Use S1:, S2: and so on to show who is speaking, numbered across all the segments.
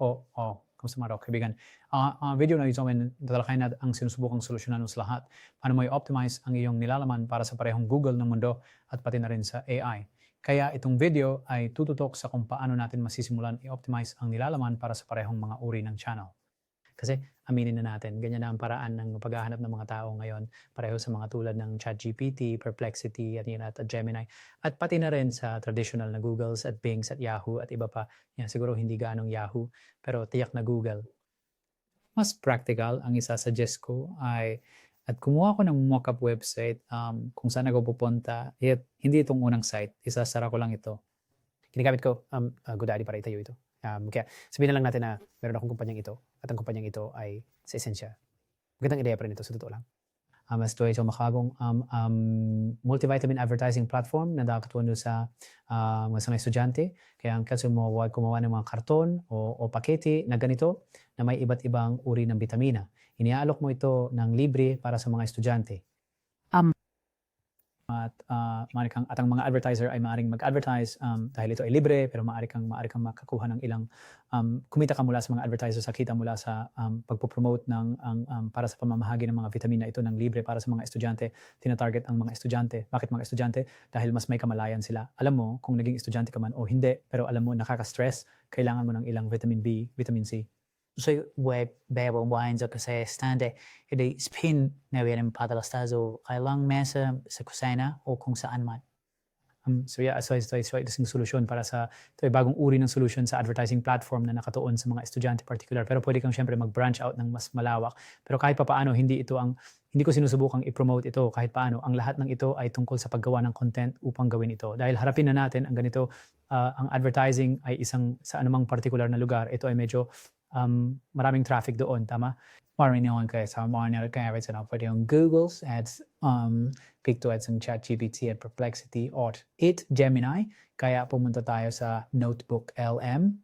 S1: O, oh, kamusta mga raw, kaibigan? Ah, ah, video na ito, men, tatalakayin natin ang sinusubukang solusyonan sa lahat. Paano mo i-optimize ang iyong nilalaman para sa parehong Google ng mundo at pati na rin sa AI. Kaya itong video ay tututok sa kung paano natin masisimulan i-optimize ang nilalaman para sa parehong mga uri ng channel. Kasi aminin na natin, ganyan na ang paraan ng paghahanap ng mga tao ngayon, pareho sa mga tulad ng ChatGPT, Perplexity, at, yun, at Gemini, at pati na rin sa traditional na Googles at Bings at Yahoo at iba pa. Yan, siguro hindi gaanong Yahoo, pero tiyak na Google. Mas practical, ang isa-suggest ko ay at kumuha ko ng mockup website um, kung saan ako pupunta. Yet, hindi itong unang site. Isasara ko lang ito. Ginagamit ko, um, uh, GoDaddy para itayo ito. Um, kaya sabihin na lang natin na meron akong kumpanyang ito at ang kumpanyang ito ay sa esensya. Magandang ideya pa rin ito sa totoo lang. Um, ito ay isang makagong um, um, multivitamin advertising platform na nakakatuwa sa uh, mga estudyante. Kaya ang kasi mo huwag gumawa ng mga karton o, o pakete na ganito na may iba't ibang uri ng bitamina. Iniaalok mo ito ng libre para sa mga estudyante. At uh, maaari kang at ang mga advertiser ay maaaring mag-advertise um, dahil ito ay libre pero maaari kang maaari kang makakuha ng ilang um, kumita ka mula sa mga advertisers sa kita mula sa um, pagpo-promote ng ang um, para sa pamamahagi ng mga vitamina ito ng libre para sa mga estudyante. Tina-target ang mga estudyante. Bakit mga estudyante? Dahil mas may kamalayan sila. Alam mo kung naging estudyante ka man o hindi pero alam mo nakaka-stress kailangan mo ng ilang vitamin B vitamin C
S2: så web bebel wines o kasi stande hindi spin na rin padalastas o kailang mesa sa kusina o kung saan man.
S1: Um, so yeah, so ito, ito isang solusyon para sa ito ay bagong uri ng solution sa advertising platform na nakatuon sa mga estudyante particular. Pero pwede kang syempre mag-branch out ng mas malawak. Pero kahit pa paano, hindi ito ang hindi ko sinusubukang i-promote ito kahit paano. Ang lahat ng ito ay tungkol sa paggawa ng content upang gawin ito. Dahil harapin na natin ang ganito, uh, ang advertising ay isang sa anumang particular na lugar. Ito ay medyo um, maraming traffic doon, tama? Maraming naman kaya sa mga kaya sa pwede yung Google's ads, um, Picto ads ng ChatGPT at Perplexity or it Gemini. Kaya pumunta tayo sa Notebook LM.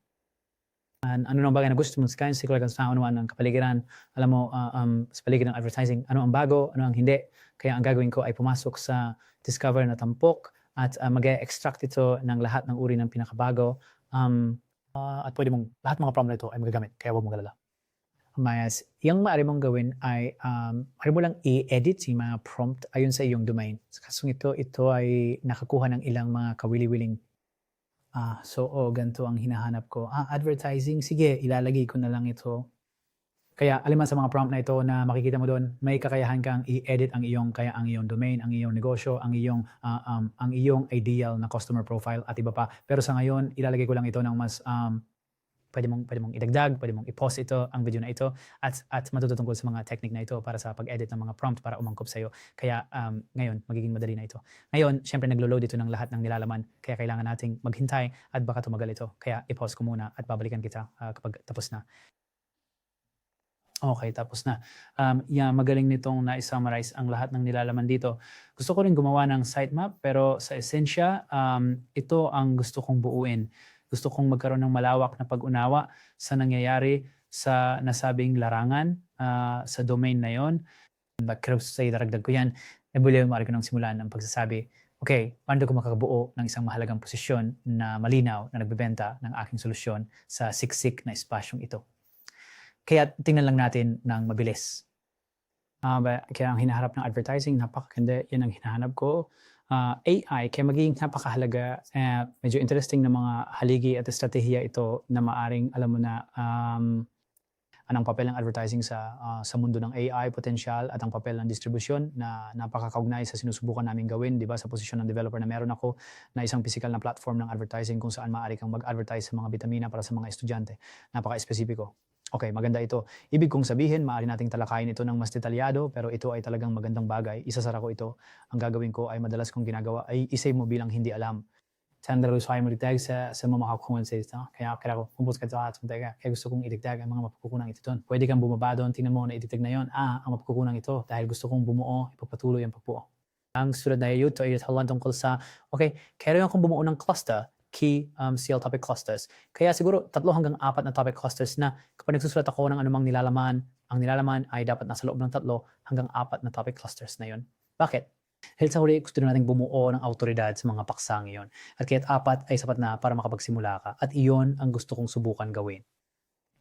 S1: And ano nang bagay na gusto mo sa kanya, siguro kang sa anuan ng kapaligiran, alam mo, uh, um, sa paligid ng advertising, ano ang bago, ano ang hindi. Kaya ang gagawin ko ay pumasok sa Discover na tampok at uh, mag-extract ito ng lahat ng uri ng pinakabago. Um, Uh, at pwede mong, lahat mga prompt na ito ay magagamit, kaya huwag mong galala. Mayas, yung maaari mong gawin ay, um, maaari mo lang i-edit yung mga prompt ayon sa iyong domain. Kasi ito, ito ay nakakuha ng ilang mga kawili-wiling. Ah, so, oh, ganito ang hinahanap ko. Ah, advertising, sige, ilalagay ko na lang ito kaya aliman sa mga prompt na ito na makikita mo doon, may kakayahan kang i-edit ang iyong kaya ang iyong domain, ang iyong negosyo, ang iyong uh, um, ang iyong ideal na customer profile at iba pa. Pero sa ngayon, ilalagay ko lang ito ng mas um, pwede mong pwede mong idagdag, pwede mong i-post ito ang video na ito at at matutungkol sa mga technique na ito para sa pag-edit ng mga prompt para umangkop sa iyo. Kaya um, ngayon magiging madali na ito. Ngayon, syempre naglo-load ito ng lahat ng nilalaman kaya kailangan nating maghintay at baka tumagal ito. Kaya i-pause ko muna at babalikan kita uh, kapag tapos na. Okay, tapos na. Um, yeah, magaling nitong na-summarize ang lahat ng nilalaman dito. Gusto ko rin gumawa ng sitemap pero sa esensya, um, ito ang gusto kong buuin. Gusto kong magkaroon ng malawak na pag-unawa sa nangyayari sa nasabing larangan uh, sa domain na yon. Pero sa daragdag ko yan, nabuli mo ko nang simulan ng pagsasabi, okay, paano ko makakabuo ng isang mahalagang posisyon na malinaw na nagbebenta ng aking solusyon sa siksik na espasyong ito. Kaya tingnan lang natin ng mabilis. Uh, kaya ang hinaharap ng advertising, napakaganda. Yan ang hinahanap ko. Uh, AI, kaya magiging napakahalaga. Uh, medyo interesting na mga haligi at estratehiya ito na maaring, alam mo na, um, anong papel ng advertising sa uh, sa mundo ng AI potential at ang papel ng distribution na napakakaugnay sa sinusubukan namin gawin, 'di ba? Sa posisyon ng developer na meron ako na isang physical na platform ng advertising kung saan maaari kang mag-advertise sa mga bitamina para sa mga estudyante. Napaka-espesipiko. Okay, maganda ito. Ibig kong sabihin, maaari nating talakayin ito ng mas detalyado, pero ito ay talagang magandang bagay. Isasara ko ito. Ang gagawin ko ay madalas kong ginagawa ay isay mo bilang hindi alam. Sandra Luz ay magdagdag sa, sa mga makakukunan sa ito. Kaya kaya ko, kumpos ka ito at Kaya gusto kong idigdag ang mga mapakukunan ito doon. Pwede kang bumaba doon, tingnan mo na idigdag na yon. Ah, ang mapakukunan ito. Dahil gusto kong bumuo, ipagpatuloy ang pagbuo. Ang sulat na ito ay tungkol sa, okay, kaya akong bumuo ng cluster key um, CL topic clusters. Kaya siguro tatlo hanggang apat na topic clusters na kapag nagsusulat ako ng anumang nilalaman, ang nilalaman ay dapat nasa loob ng tatlo hanggang apat na topic clusters na yon. Bakit? Dahil sa huli, gusto na natin bumuo ng autoridad sa mga paksang iyon. At kaya't apat ay sapat na para makapagsimula ka. At iyon ang gusto kong subukan gawin.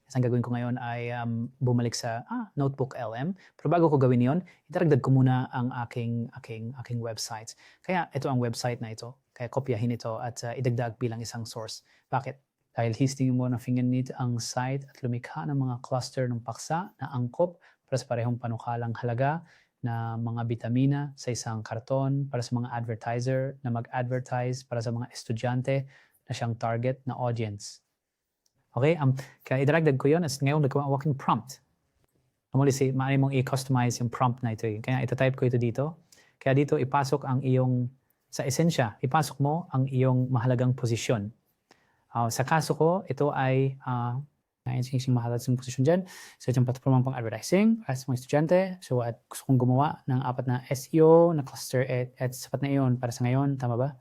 S2: Isang gagawin ko ngayon ay um, bumalik sa ah, Notebook LM. Pero bago ko gawin yon, itaragdag ko muna ang aking, aking, aking websites. Kaya ito ang website na ito. Kaya kopyahin ito at uh, idagdag bilang isang source. Bakit? Dahil histingin mo ng fingernail ang site at lumikha ng mga cluster ng paksa na angkop para sa parehong panukalang halaga na mga bitamina sa isang karton para sa mga advertiser na mag-advertise para sa mga estudyante na siyang target na audience. Okay? Um, kaya idaragdag ko yun as ngayon nagawa ang walking prompt. Normally, say, maaari mong i-customize yung prompt na ito. eh. Kaya itatype ko ito dito. Kaya dito ipasok ang iyong, sa esensya, ipasok mo ang iyong mahalagang posisyon. Ah, sa kaso ko, ito ay uh, sing mahalagang posisyon dyan. So, itong platform pang advertising para sa mga estudyante. So, at gusto kong gumawa ng apat na SEO na cluster at, at sapat na iyon para sa ngayon. Tama ba?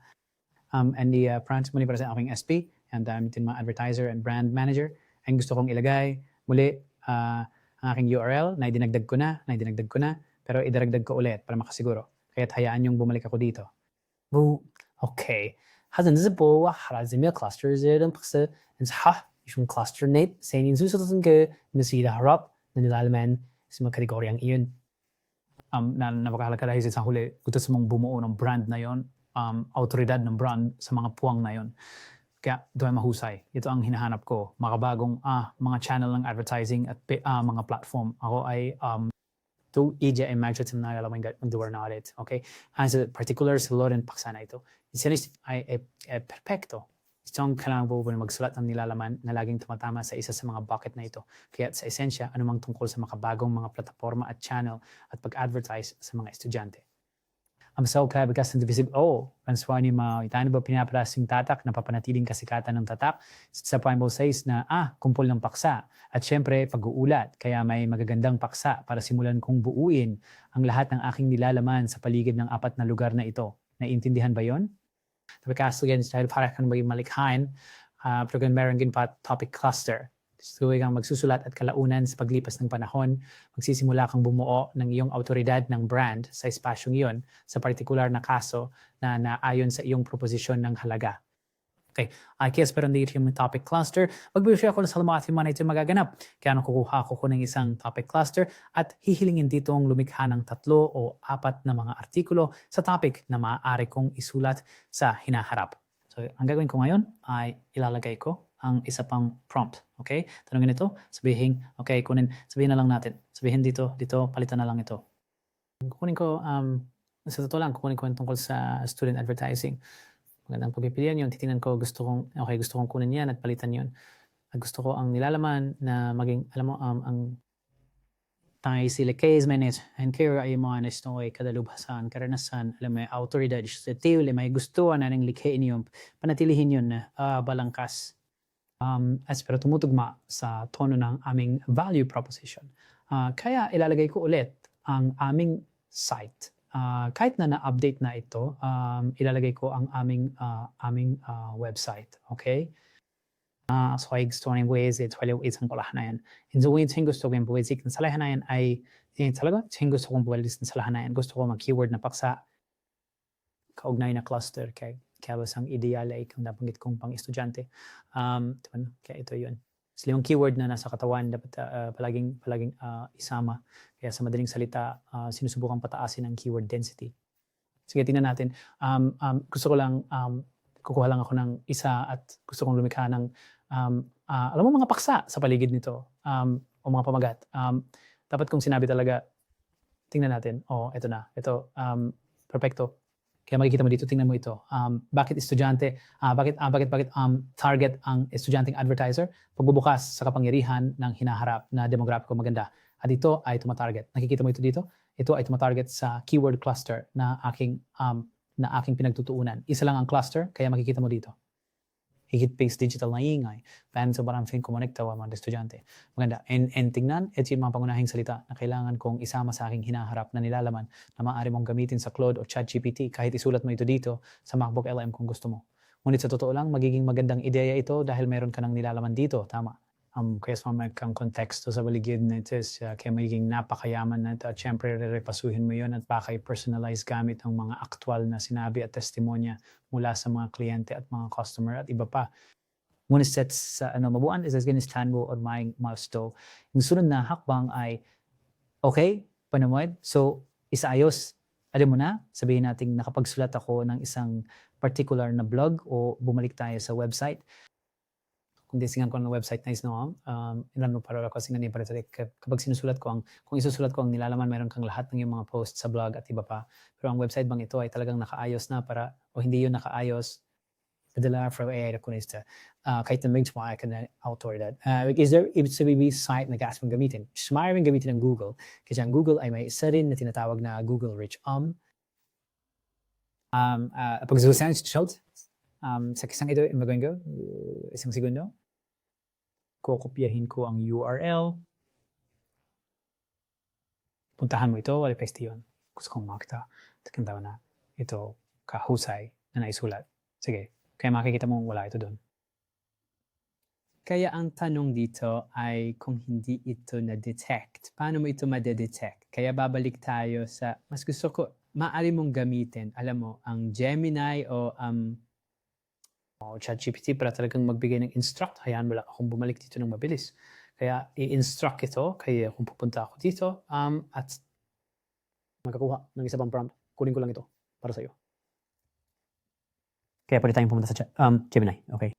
S2: Um, and the uh, branch muli para sa aking SP and um, yung mga advertiser and brand manager. And gusto kong ilagay muli uh, ang aking URL na idinagdag ko na, na idinagdag ko na, pero idaragdag ko ulit para makasiguro. Kaya hayaan yung bumalik ako dito. Bu, okay,
S3: حزن زبوا حرا زميا cluster زيرن بخسة انسحح يشون cluster نيت سينين زوسة تنكي مسيدة harap na nilalaman sa mga kategoryang iyon.
S1: Um, na napakahalaga dahil sa huli, gusto sa mong bumuo ng brand na yon, um, autoridad ng brand sa mga puwang na yon. Kaya doon mahusay. Ito ang hinahanap ko. Makabagong ah, mga channel ng advertising at uh, mga platform. Ako ay um, to ay medyo tinayala mo yung duwar na audit. Okay? Ang sa particular sa Loren Paksana ito. Isinis ay, ay, ay perfecto. Ito ang kailangan po magsulat ng nilalaman na laging tumatama sa isa sa mga bucket na ito. Kaya sa esensya, anumang tungkol sa makabagong mga plataforma at channel at pag-advertise sa mga estudyante. Ang sa kaya bigas ng divisible, oh, panswani ma, itano ba pinapalas yung tatak, napapanatiling kasikatan ng tatak, sa Bible says na, ah, kumpol ng paksa. At syempre, pag-uulat, kaya may magagandang paksa para simulan kong buuin ang lahat ng aking nilalaman sa paligid ng apat na lugar na ito. Naiintindihan ba yon? Tapi kaso yan, dahil para kang maging malikhain, uh, pero meron pa topic cluster. So, kang magsusulat at kalaunan sa paglipas ng panahon, magsisimula kang bumuo ng iyong autoridad ng brand sa espasyong iyon sa partikular na kaso na naayon sa iyong proposisyon ng halaga. Okay, I guess pero hindi yung topic cluster. Magbibigay ako ng salamati man ito magaganap. Kaya ano kukuha ko ko ng isang topic cluster at hihilingin dito ang lumikha ng tatlo o apat na mga artikulo sa topic na maaari kong isulat sa hinaharap. So, ang gagawin ko ngayon ay ilalagay ko ang isa pang prompt. Okay? Tanongin ito, sabihin, okay, kunin, sabihin na lang natin. Sabihin dito, dito, palitan na lang ito. Kukunin ko, um, sa totoo lang, kukunin ko yung tungkol sa student advertising. Magandang pagpipilian yun. Titingnan ko, gusto kong, okay, gusto kong kunin yan at palitan yun. At gusto ko ang nilalaman na maging, alam mo, um, ang tayo sila case manage and care ay mga nasto ay kadalubhasan, karanasan, alam mo, autoridad, tiwili, may gusto na ng likhain yun, panatilihin yun na uh, balangkas. Um, as pero tumutugma sa tono ng aming value proposition. Uh, kaya ilalagay ko ulit ang aming site. Uh, kahit na na-update na ito, um, ilalagay ko ang aming uh, aming uh, website. Okay? Uh, so ay gusto ng ways it wala isang ko na yan. And so yung gusto ko yung ways ikin sa lahat na yan ay yun talaga, yung gusto kong buwalis sa lahat na yan. Gusto ko mag-keyword na paksa kaugnay na cluster kay kaya basang ideal ay kung nabanggit kong pang estudyante. Um, diba, kaya ito yun. Sila yung keyword na nasa katawan dapat uh, palaging palaging uh, isama. Kaya sa madaling salita, uh, sinusubukan pataasin ang keyword density. Sige, tingnan natin. Um, um, gusto ko lang, um, kukuha lang ako ng isa at gusto kong lumikha ng, um, uh, alam mo mga paksa sa paligid nito um, o mga pamagat. Um, dapat kung sinabi talaga, tingnan natin, oh, ito na, ito, um, perfecto. Kaya makikita mo dito, tingnan mo ito. Um, bakit estudyante, uh, bakit, uh, bakit, bakit um, target ang estudyanteng advertiser? Pagbubukas sa kapangyarihan ng hinaharap na demographico maganda. At ito ay tumatarget. Nakikita mo ito dito? Ito ay tumatarget sa keyword cluster na aking, um, na aking pinagtutuunan. Isa lang ang cluster, kaya makikita mo dito. Higit-based digital na ingay. Pan sa barang fin kumonekta wa mga estudyante. Maganda. And, and tingnan, ito yung mga pangunahing salita na kailangan kong isama sa aking hinaharap na nilalaman na maaari mong gamitin sa Claude o ChatGPT kahit isulat mo ito dito sa MacBook LM kung gusto mo. Ngunit sa totoo lang, magiging magandang ideya ito dahil meron ka ng nilalaman dito. Tama. Um, kaya sa mga konteksto sa baligid na ito, uh, kaya magiging napakayaman na ito at syempre re-repasuhin mo yun at baka i-personalize gamit ang mga aktual na sinabi at testimonya mula sa mga kliyente at mga customer at iba pa.
S2: set sa ano mabuan is Afghanistan mo or my milestone. Yung sunod na hakbang ay okay, panamuad. So, isaayos. Alam mo na, sabihin natin nakapagsulat ako ng isang particular na blog o bumalik tayo sa website. Disingan ko ng website na is no, um, ilan mo para ako singan ni para kapag sinusulat ko ang kung isusulat ko ang nilalaman meron kang lahat ng yung mga posts sa blog at iba pa. Pero ang website bang ito ay talagang nakaayos na para o hindi yun nakaayos padala from AI na kunista. Uh, kahit na mga ka na author that. Uh, is there ibig sabihin site na gas mong gamitin? Sumaring gamitin ng Google. Kasi ang Google ay may isa rin na tinatawag na Google Rich Um, um, uh, pag susan shot, um, sa kisang ito, magawin ko, isang segundo, kukopyahin ko ang URL. Puntahan mo ito, wala paste yun. Gusto kong makita. Takantawa na ito kahusay na naisulat. Sige, kaya makikita mo wala ito doon. Kaya ang tanong dito ay kung hindi ito na-detect, paano mo ito ma-detect? Kaya babalik tayo sa, mas gusto ko, maaari mong gamitin, alam mo, ang Gemini o um, o ChatGPT para talagang magbigay ng instruct. Hayaan mo lang akong bumalik dito ng mabilis. Kaya i-instruct ito, kaya kung pupunta ako dito, um, at magkakuha ng isa pang prompt, kunin ko lang ito para sa iyo. Kaya pwede tayong pumunta sa Chat- um, Gemini. Okay.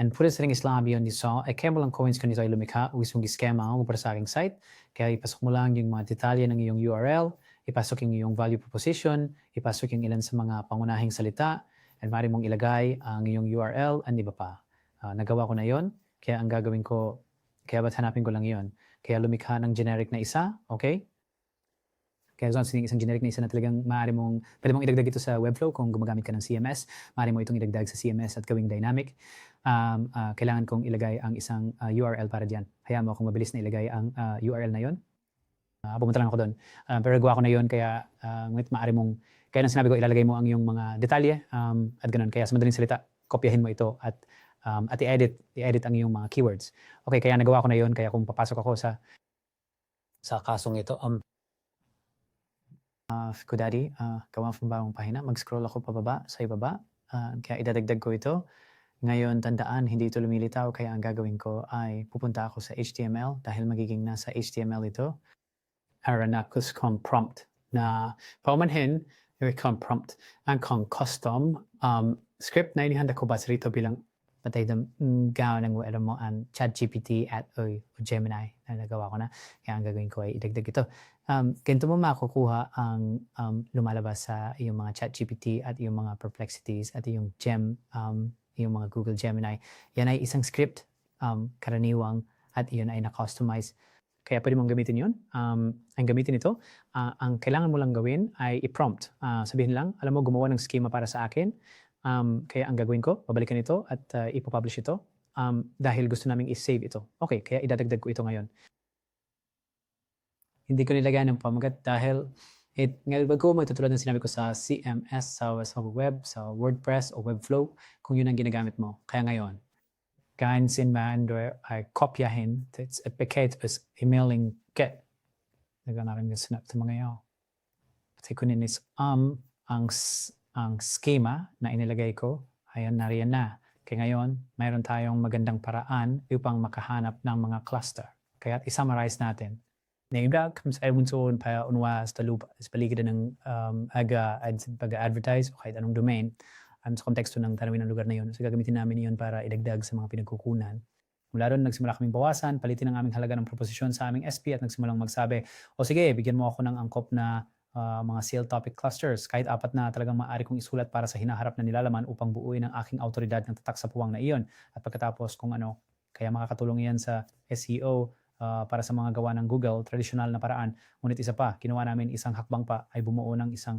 S2: And pwede sa ring Islam yun dito. Eh, kaya mo lang coins ko nito ay lumikha. Mong iskema mo para sa aking site. Kaya ipasok mo lang yung mga detalye ng iyong URL. Ipasok yung iyong value proposition. Ipasok yung ilan sa mga pangunahing salita. And maaari mong ilagay ang iyong URL and iba pa. Ah, nagawa ko na yon. Kaya ang gagawin ko, kaya ba't hanapin ko lang yon? Kaya lumikha ng generic na isa. Okay? Kaya so, isang generic na isa na talagang maaari mong, pwede mong idagdag ito sa Webflow kung gumagamit ka ng CMS. Maaari mo itong idagdag sa CMS at gawing dynamic. Um, ah, kailangan kong ilagay ang isang ah, URL para diyan. Hayaan mo kung mabilis na ilagay ang ah, URL na yon. Ah, pumunta lang ako doon. Ah, pero gawa ko na yon kaya uh, ngunit maaari mong, kaya nang sinabi ko, ilalagay mo ang iyong mga detalye um, at ganun. Kaya sa madaling salita, kopyahin mo ito at um, at i-edit, i-edit ang iyong mga keywords. Okay, kaya nagawa ko na yon kaya kung papasok ako sa sa kasong ito, um, uh, Kudadi, uh, gawa ng bagong pahina, mag-scroll ako pababa, sa ibaba, Ah, kaya idadagdag ko ito. Ngayon, tandaan, hindi ito lumilitaw, kaya ang gagawin ko ay pupunta ako sa HTML dahil magiging nasa HTML ito. Aranakus kong prompt na paumanhin, yung kong prompt, ang kong custom um, script na inihanda ko ba sa rito bilang patay na mm, gawa ng alam mo ang ChatGPT at o, o Gemini na nagawa ko na. Kaya ang gagawin ko ay idagdag ito. Um, ganito mo makukuha ang um, lumalabas sa iyong mga ChatGPT at iyong mga perplexities at iyong Gem, um, yung mga Google Gemini. Yan ay isang script, um, karaniwang, at iyon ay na-customize. Kaya pwede mong gamitin yun. Um, ang gamitin ito, ah, ang kailangan mo lang gawin ay i-prompt. Ah, sabihin lang, alam mo, gumawa ng schema para sa akin. Um, kaya ang gagawin ko, babalikan ito at uh, ipopublish ito um, dahil gusto naming i-save ito. Okay, kaya idadagdag ko ito ngayon. Hindi ko nilagay ng pamagat dahil it, ngayon bago magtutulad ng sinabi ko sa CMS, sa, sa web, sa WordPress o Webflow, kung yun ang ginagamit mo. Kaya ngayon, guidance in Mandarin ay kopyahin. It's a packet is emailing get. Naganarin yung snap sa mga yaw. Pati kunin is um, ang, ang schema na inilagay ko, ayan nariyan na. Kaya ngayon, mayroon tayong magandang paraan upang makahanap ng mga cluster. Kaya i-summarize natin. Naibda comes Edmundson pa unwa sa lupa sa paligid ng um, aga ad, pag-advertise o kahit anong domain um, sa konteksto ng tanawin ng lugar na yun. So gagamitin namin yun para idagdag sa mga pinagkukunan. Mula doon, nagsimula kaming bawasan, palitin ang aming halaga ng proposisyon sa aming SP at nagsimulang magsabi, o sige, bigyan mo ako ng angkop na ah, mga sale topic clusters, kahit apat na talagang maaari kong isulat para sa hinaharap na nilalaman upang buuin ang aking autoridad ng tatak sa puwang na iyon. At pagkatapos kung ano, kaya makakatulong yan sa SEO ah, para sa mga gawa ng Google, traditional na paraan. Ngunit isa pa, ginawa namin isang hakbang pa ay bumuo ng isang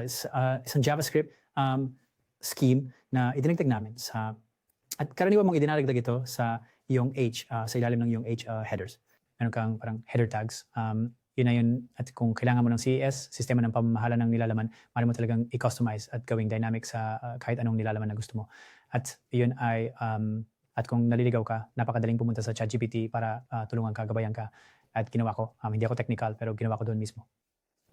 S2: is- ah, isang JavaScript um, scheme na idinagdag namin sa at karaniwan mong idinaragdag ito sa iyong H, ah, sa ilalim ng iyong H ah, headers. Meron kang parang header tags. Um, yun na yun. At kung kailangan mo ng CES, sistema ng pamamahala ng nilalaman, maaari mo talagang i-customize at gawing dynamic sa ah, kahit anong nilalaman na gusto mo. At yun ay, um, at kung naliligaw ka, napakadaling pumunta sa ChatGPT para ah, tulungan ka, gabayan ka. At ginawa ko, um, hindi ako technical, pero ginawa ko doon mismo.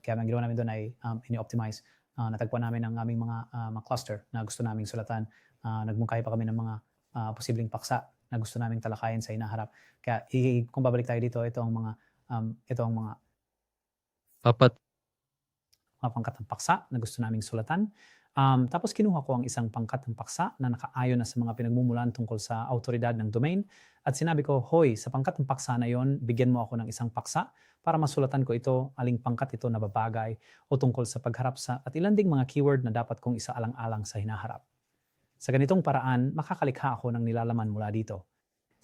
S2: Kaya ang ginawa namin doon ay um, ini-optimize. Ah, natagpuan namin ang aming mga, ah, mga cluster na gusto naming sulatan Ah, nagmungkahi pa kami ng mga ah, posibleng paksa na gusto naming talakayin sa hinaharap. Kaya kung babalik tayo dito, ito ang mga um, ito ang mga
S4: apat,
S2: mga pangkat ng paksa na gusto naming sulatan. Um, tapos kinuha ko ang isang pangkat ng paksa na nakaayon na sa mga pinagmumulan tungkol sa autoridad ng domain at sinabi ko, hoy, sa pangkat ng paksa na yon, bigyan mo ako ng isang paksa para masulatan ko ito, aling pangkat ito na babagay o tungkol sa pagharap sa at ilan ding mga keyword na dapat kong isaalang-alang sa hinaharap. Sa ganitong paraan, makakalikha ako ng nilalaman mula dito.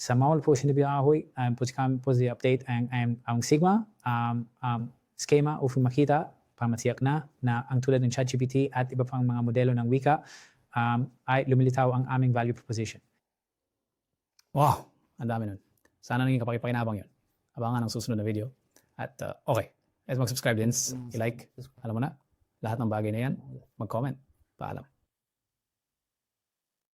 S2: Sa mawal po sinabi ahoy, um, po po si update ang, ang, ang Sigma, um, um, schema upang makita pamatiyak na na ang tulad ng ChatGPT at iba pang mga modelo ng wika um, ay lumilitaw ang aming value proposition. Wow! Ang dami nun. Sana naging kapakipakinabang yun. Abangan ang susunod na video. At uh, okay, at mag-subscribe din, i-like, alam mo na, lahat ng bagay na yan, mag-comment. Paalam.